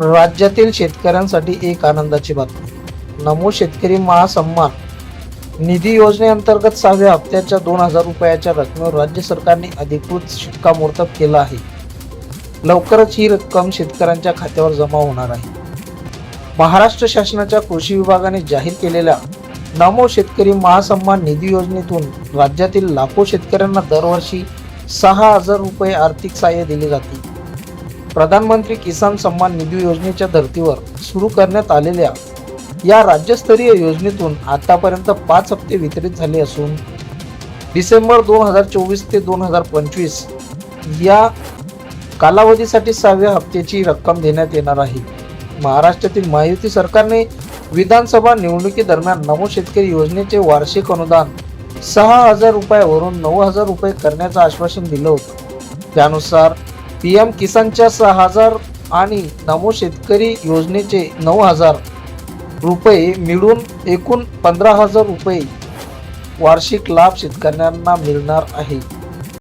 राज्यातील शेतकऱ्यांसाठी एक आनंदाची बातमी. नमो शेतकरी महासन्मान निधी योजनेअंतर्गत सहाव्या हप्त्याच्या दोन हजार रुपयाच्या रकमेवर राज्य सरकारने अधिकृत शिक्कामोर्तब केला आहे. लवकरच ही रक्कम शेतकऱ्यांच्या खात्यावर जमा होणार आहे. महाराष्ट्र शासनाच्या कृषी विभागाने जाहीर केलेल्या नमो शेतकरी महासन्मान निधी योजनेतून राज्यातील लाखो शेतकऱ्यांना दरवर्षी सहा हजार रुपये आर्थिक सहाय्य दिले जाते. प्रधानमंत्री किसान सन्मान निधी योजनेच्या धर्तीवर सुरू करण्यात आलेल्या या राज्यस्तरीय योजनेतून आतापर्यंत पाच हप्ते वितरित झाले असून डिसेंबर दोन हजार चोवीस ते दोन हजार पंचवीस या कालावधीसाठी सहाव्या हप्त्याची रक्कम देण्यात येणार आहे. महाराष्ट्रातील महायुती सरकारने विधानसभा निवडणुकीदरम्यान नमो शेतकरी योजनेचे वार्षिक अनुदान सहा हजार रुपयावरून नऊ हजार रुपये करण्याचं आश्वासन दिलं होतं. त्यानुसार पी एम किसानच्या सहा हजार आणि नमो शेतकरी योजनेचे नऊ हजार रुपये मिळून एकूण पंधरा हजार रुपये वार्षिक लाभ शेतकऱ्यांना मिळणार आहे.